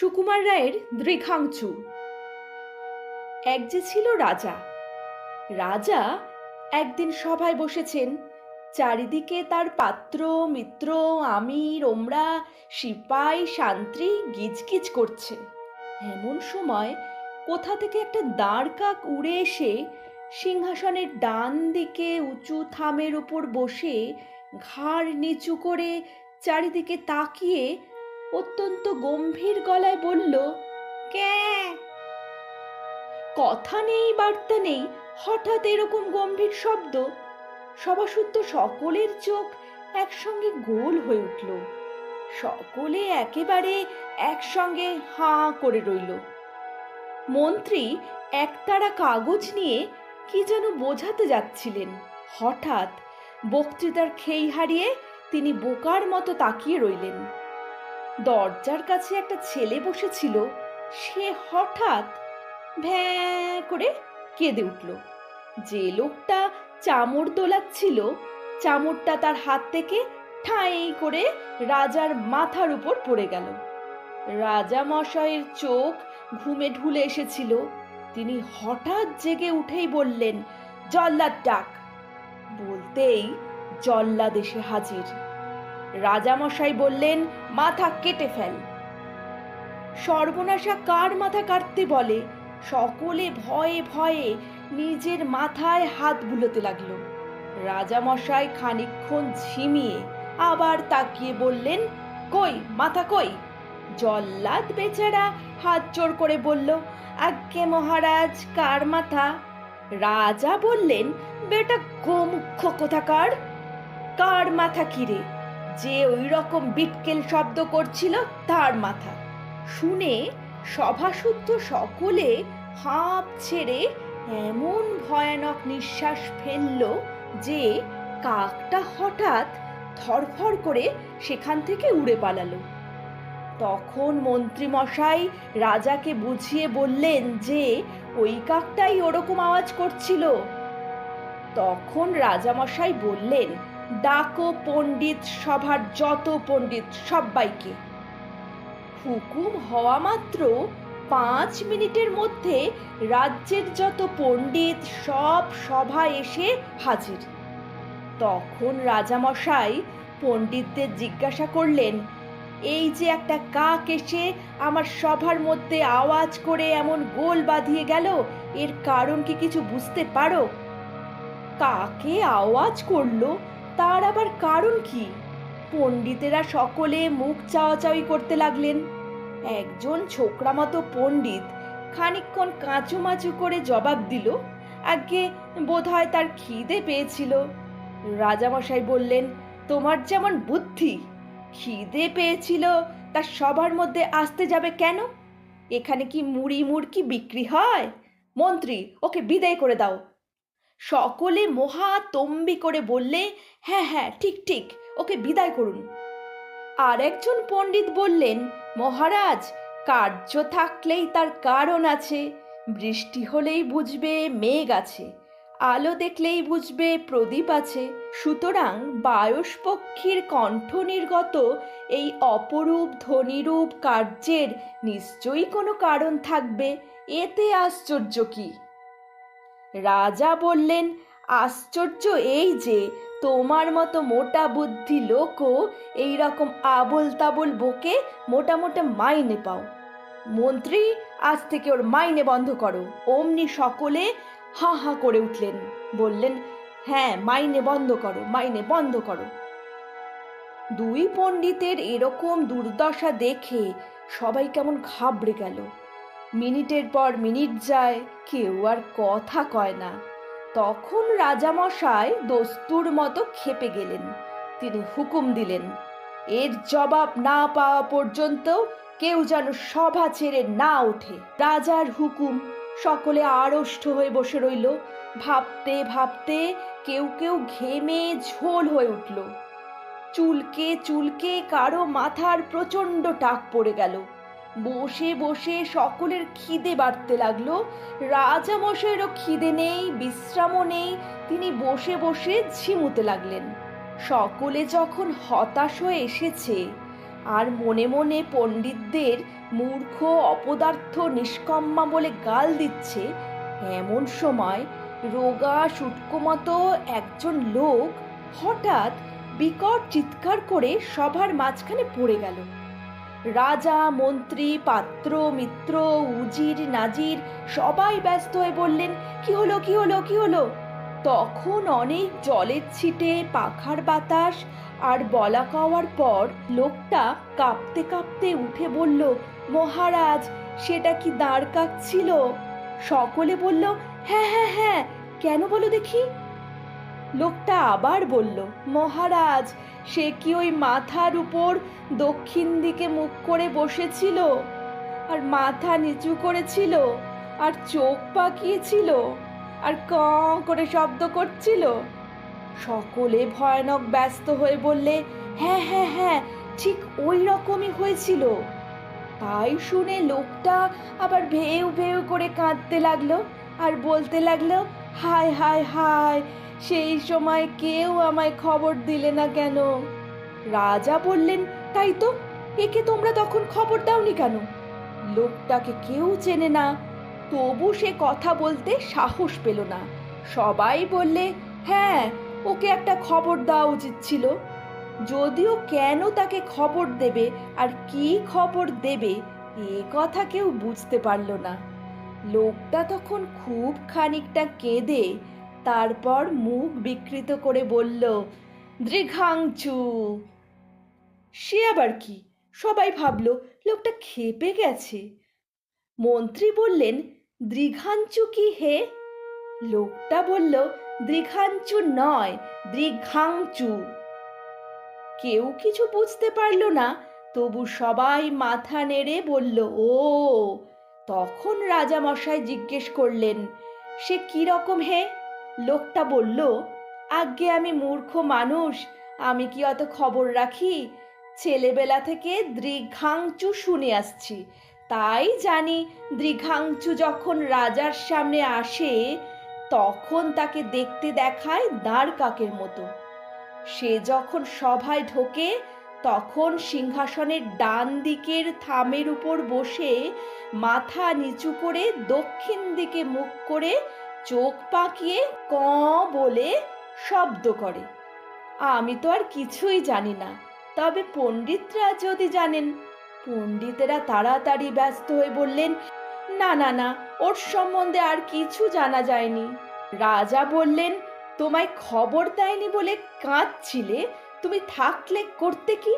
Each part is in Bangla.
সুকুমার রায়ের দৃঘাংচু। এক যে ছিল রাজা রাজা একদিন সভায় বসেছেন, চারিদিকে তার পাত্র, মিত্র, আমির, ওমরা, সিপাই শান্ত্রী গিজগিজ করছে। এমন সময় কোথা থেকে একটা দাঁড় কাক উড়ে এসে সিংহাসনের ডান দিকে উঁচু থামের উপর বসে ঘাড় নিচু করে চারিদিকে তাকিয়ে অত্যন্ত গম্ভীর গলায় বলল ক্যাঁ কথা নেই, বার্তা নেই, হঠাৎ এরকম গম্ভীর শব্দ। সবাসুদ্ধ সকলের চোখ একসঙ্গে গোল হয়ে উঠল। সকলে একেবারে একসঙ্গে হাঁ করে রইল। মন্ত্রী একতারা কাগজ নিয়ে কি যেন বোঝাতে যাচ্ছিলেন। হঠাৎ বক্তৃতার খেই হারিয়ে তিনি বোকার মতো তাকিয়ে রইলেন। দরজার কাছে একটা ছেলে বসেছিল। সে হঠাৎ ভ্যাঁ করে কেঁদে উঠল। যে লোকটা চামড় দোলাচ্ছিল চামড়টা তার হাত থেকে ঠাঁই করে রাজার মাথার উপর পড়ে গেল। রাজা মশাইয়ের চোখ ঘুমে ঢুলে এসেছিল। তিনি হঠাৎ জেগে উঠেই বললেন, জল্লাদ ডাক। বলতেই জল্লাদ এসে হাজির। রাজামশাই বললেন, মাথা কেটে ফেল। সর্বনাশা কার মাথা কাটতে বলে? সকলে ভয়ে ভয়ে নিজের মাথায় হাত বুলোতে লাগল। রাজামশাই খানিকক্ষণ ঝিমিয়ে আবার তাকিয়ে বললেন, কই, মাথা কই? জল্লাদ বেচারা হাত জোর করে বলল, আজ্ঞে মহারাজ, কার মাথা? রাজা বললেন, বেটা গোমুখ্য কোথাকার? কার মাথা কিরে যে ওই রকম বিটকেল শব্দ করছিল তার মাথা। শুনে সভাশুদ্ধ সকলে হাঁপ ছেড়ে এমন ভয়ানক নিঃশ্বাস ফেলল যে কাকটা হঠাৎ থরফর করে সেখান থেকে উড়ে পালালো। তখন মন্ত্রীমশাই রাজাকে বুঝিয়ে বললেন যে ওই কাকটাই ওরকম আওয়াজ করছিল। তখন রাজামশাই বললেন ডাকো পণ্ডিত সভার যত পণ্ডিত সবাইকে হুকুম হওয়া মাত্র পাঁচ মিনিটের মধ্যে রাজ্যের যত পণ্ডিত সব সভা এসে হাজির। তখন রাজামশাই পণ্ডিতদের জিজ্ঞাসা করলেন, এই যে একটা কাক এসে আমার সভার মধ্যে আওয়াজ করে এমন গোল বাঁধিয়ে গেল, এর কারণ কি কিছু বুঝতে পারো? কাকে আওয়াজ করল? তার আবার কারণ কি? পণ্ডিতেরা সকলে মুখ চাওয়াচাওয়ি করতে লাগলেন। একজন ছোকরা মতো পণ্ডিত খানিকক্ষণ কাঁচুমাচু করে জবাব দিল আগে বোধহয় তার খিদে পেয়েছিল। রাজামশাই বললেন, তোমার যেমন বুদ্ধি, খিদে পেয়েছিল, তা সবার মধ্যে আসতে যাবে কেন? এখানে কি মুড়ি মুড়কি বিক্রি হয়? মন্ত্রী, ওকে বিদায় করে দাও। সকলে মহা তম্বি করে বললে হ্যাঁ হ্যাঁ ঠিক ঠিক, ওকে বিদায় করুন। আর একজন পণ্ডিত বললেন, মহারাজ, কার্য থাকলেই তার কারণ আছে। বৃষ্টি হলেই বুঝবে মেঘ আছে, আলো দেখলেই বুঝবে প্রদীপ আছে। সুতরাং বায়স পক্ষীর কণ্ঠ নির্গত এই অপরূপ ধ্বনিরূপ কার্যের নিশ্চয়ই কোনো কারণ থাকবে। এতে আশ্চর্য কি? রাজা বললেন, আশ্চর্য এই যে, তোমার মতো মোটা বুদ্ধি লোকও এই রকম আবল তাবল বকে মোটা মোটা মাইনে পাও। মন্ত্রী, আজ থেকে ওর মাইনে বন্ধ করো। অমনি সকলে হা হা করে উঠলেন। বললেন হ্যাঁ মাইনে বন্ধ করো, মাইনে বন্ধ করো। দুই পণ্ডিতের এরকম দুর্দশা দেখে সবাই কেমন ঘাবড়ে গেল। মিনিটের পর মিনিট যায়, কেউ আর কথা কয় না। তখন রাজামশাই দস্তুর মতো খেপে গেলেন। তিনি হুকুম দিলেন, এর জবাব না পাওয়া পর্যন্ত কেউ যেন সভা ছেড়ে না ওঠে। রাজার হুকুম সকলে আড়ষ্ট হয়ে বসে রইল। ভাবতে ভাবতে কেউ কেউ ঘেমে ঝোল হয়ে উঠল। চুলকে চুলকে কারও মাথার প্রচণ্ড টাক পড়ে গেল। বসে বসে সকলের খিদে বাড়তে লাগল। রাজামশাইয়েরও খিদে নেই, বিশ্রামও নেই, তিনি বসে বসে ঝিমুতে লাগলেন। সকলে যখন হতাশ হয়ে এসেছে, আর মনে মনে পণ্ডিতদের মূর্খ, অপদার্থ, নিষ্কম্মা বলে গাল দিচ্ছে, এমন সময় রোগা শুটকো মতো একজন লোক হঠাৎ বিকট চিৎকার করে সভার মাঝখানে পড়ে গেল। রাজা, মন্ত্রী, পাত্র, মিত্র, উজির, নাজির, সবাই ব্যস্ত হয়ে বললেন, কি হলো কি হলো কি হলো? তখন অনেক জলের ছিটে, পাখার বাতাস আর বলা কওয়ার পর লোকটা কাঁপতে কাঁপতে উঠে বলল, মহারাজ, সেটা কি দাঁড় কাক ছিল? সকলে বলল হ্যাঁ হ্যাঁ হ্যাঁ কেন বলো দেখি? লোকটা আবার বলল, মহারাজ, সে কি ওই মাথার উপর দক্ষিণ দিকে মুখ করে বসেছিল? আর মাথা নিচু করেছিল? আর চোখ পাকিয়েছিল? আর ক করে শব্দ করছিল? সকলে ভয়ানক ব্যস্ত হয়ে বললে হ্যাঁ হ্যাঁ হ্যাঁ ঠিক ওই রকমই হয়েছিল। তাই শুনে লোকটা আবার ভেউ ভেউ করে কাঁদতে লাগল, আর বলতে লাগল, হায় হায় হায় সেই সময় কেউ আমায় খবর দিলে না কেন? রাজা বললেন, তাই তো? একে তোমরা তখন খবর দাওনি কেন? লোকটাকে কেউ চেনে না। তবু সে কথা বলতে সাহস পেল না। সবাই বললে হ্যাঁ ওকে একটা খবর দেওয়া উচিত ছিল। যদিও কেন তাকে খবর দেবে আর কি খবর দেবে, এ কথা কেউ বুঝতে পারল না। লোকটা তখন খুব খানিকটা কেঁদে তারপর মুখ বিকৃত করে বলল, দৃঘাংচু। সে আবার কি? সবাই ভাবলো, লোকটা খেপে গেছে। মন্ত্রী বললেন দৃঘাঞ্চু কি হে? লোকটা বলল দৃঘাঞ্চু নয়, দৃঘাংচু। কেউ কিছু বুঝতে পারল না, তবু সবাই মাথা নেড়ে বলল, ও। তখন রাজামশাই জিজ্ঞেস করলেন, সে কি রকম হে? লোকটা বলল, আজ্ঞে আমি মূর্খ মানুষ, আমি কি অত খবর রাখি? ছেলেবেলা থেকে দৃঘাংচু শুনে আসছি। তাই জানি দৃঘাংচু যখন রাজার সামনে আসে, তখন তাকে দেখতে দেখায় দাঁড় কাকের মতো। সে যখন সভায় ঢোকে, তখন সিংহাসনের ডান দিকের থামের উপর বসে মাথা নিচু করে দক্ষিণ দিকে মুখ করে চোখ পাকিয়ে ক বলে শব্দ করে। আমি তো আর কিছুই জানি না। তবে পণ্ডিতরা যদি জানেন। পণ্ডিতেরা তাড়াতাড়ি ব্যস্ত হয়ে বললেন, না না না, ওর সম্বন্ধে আর কিছু জানা যায়নি। রাজা বললেন, তোমায় খবর দেয়নি বলে কাঁদছিলে? তুমি থাকলে করতে কি?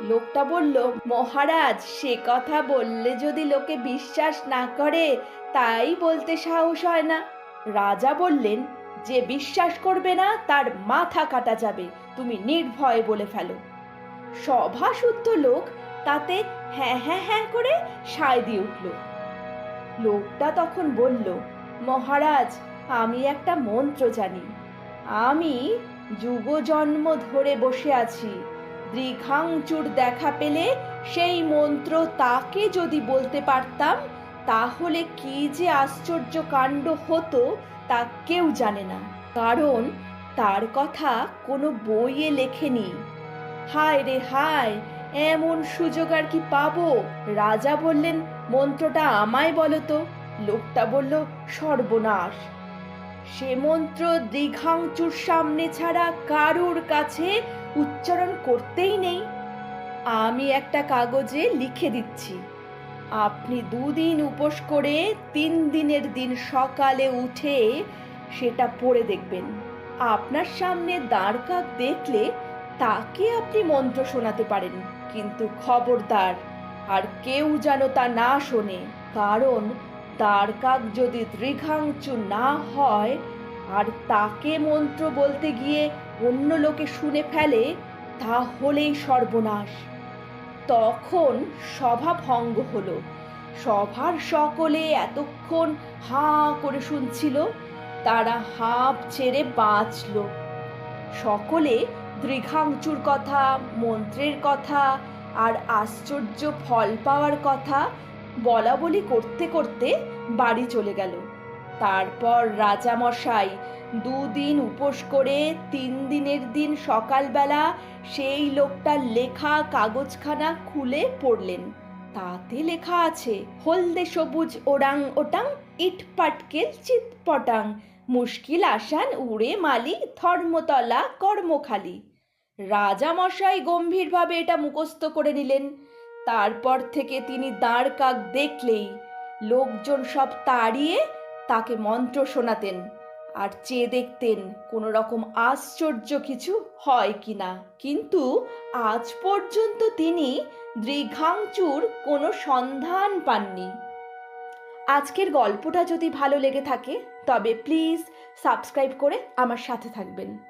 লোকটা বলল, মহারাজ, সে কথা বললে যদি লোকে বিশ্বাস না করে তাই বলতে সাহস হয় না। রাজা বললেন, যে বিশ্বাস করবে না, তার মাথা কাটা যাবে। তুমি নির্ভয়ে বলে ফেলো। সভা শুদ্ধ লোক তাতে হ্যাঁ হ্যাঁ হ্যাঁ করে সায় দিয়ে উঠল। লোকটা তখন বলল, মহারাজ, আমি একটা মন্ত্র জানি। আমি যুগ জন্ম ধরে বসে আছি। দৃঘাংচুর দেখা পেলে সেই মন্ত্র তাকে যদি বলতে পারতাম তাহলে কি যে আশ্চর্য কাণ্ড হতো তা কেউ জানে না। কারণ তার কথা কোনো বইয়ে লেখেনি। হায় রে হায়, এমন সুযোগ আর কি পাবো? রাজা বললেন, মন্ত্রটা আমায় বলো তো। লোকটা বলল, সর্বনাশ। সে মন্ত্র দীঘাংচুর সামনে ছাড়া কারুর কাছে উচ্চারণ করতেই নেই। আমি একটা কাগজে লিখে দিচ্ছি। আপনি দুদিন উপোস করে তিন দিনের দিন সকালে উঠে সেটা পড়ে দেখবেন। আপনার সামনে দাঁড় কাক দেখলে তাকে আপনি মন্ত্র শোনাতে পারেন, কিন্তু খবরদার আর কেউ যেন তা না শোনে, কারণ দাঁড় কাক যদি দৃঘাংচু না হয় আর তাকে মন্ত্র বলতে গিয়ে অন্য লোকে শুনে ফেলে, তাহলেই সর্বনাশ। তখন সভা ভঙ্গ হলো। সভার সকলে এতক্ষণ হাঁ করে শুনছিল, তারা হাঁপ ছেড়ে বাঁচল। সকলে দৃঘাংচুর কথা, মন্ত্রের কথা আর আশ্চর্য ফল পাওয়ার কথা বলা বলি করতে করতে বাড়ি চলে গেল। তারপর রাজামশাই দুদিন উপোস করে তিন দিনের দিন সকালবেলা সেই লোকটার লেখা কাগজখানা খুলে পড়লেন। তাতে লেখা আছে, হলদে সবুজ ওরাং ওটাং, ইট পাটকেল চিত পটাং, মুশকিল আসান উড়ে মালি, ধর্মতলা কর্মখালি। রাজামশাই গম্ভীরভাবে এটা মুখস্থ করে নিলেন। তারপর থেকে তিনি দাঁড় কাক দেখলেই লোকজন সব তাড়িয়ে তাকে মন্ত্র শোনাতেন। আর চেয়ে দেখতেন কোনো রকম আশ্চর্য কিছু হয় কি না। কিন্তু আজ পর্যন্ত তিনি দৃঘাংচুর কোনো সন্ধান পাননি। আজকের গল্পটা যদি ভালো লেগে থাকে, তবে প্লিজ সাবস্ক্রাইব করে আমার সাথে থাকবেন।